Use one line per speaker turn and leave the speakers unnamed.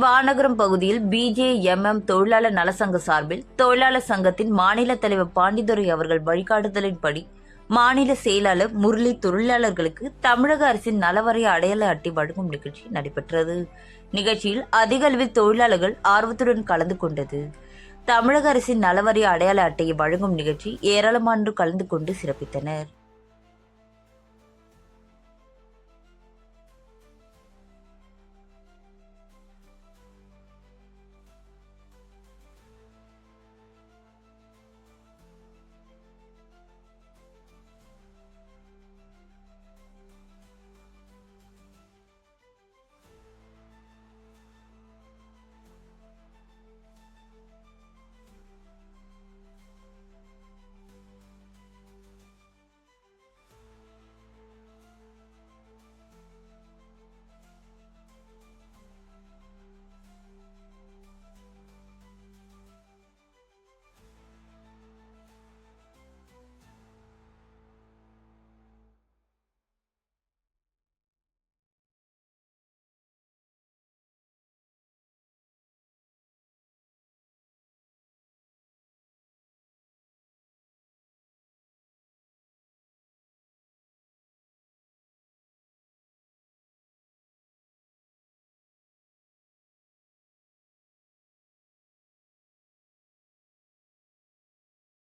வானகரம் பகுதியில் பிஜேஎம்எம் தொழிலாளர் நலசங்க சார்பில் தொழிலாளர் சங்கத்தின் மாநில தலைவர் பாண்டிதுரை அவர்கள் வழிகாட்டுதலின்படி மாநில செயலாளர் முரளி தொழிலாளர்களுக்கு தமிழக அரசின் நலவரைய அடையாள அட்டை வழங்கும் நிகழ்ச்சி நடைபெற்றது. நிகழ்ச்சியில் அதிக அளவில் தொழிலாளர்கள் ஆர்வத்துடன் கலந்து கொண்டது. தமிழக அரசின் நலவரைய அடையாள அட்டையை வழங்கும் நிகழ்ச்சி ஏராளமானோர் கலந்து கொண்டு சிறப்பித்தனர்.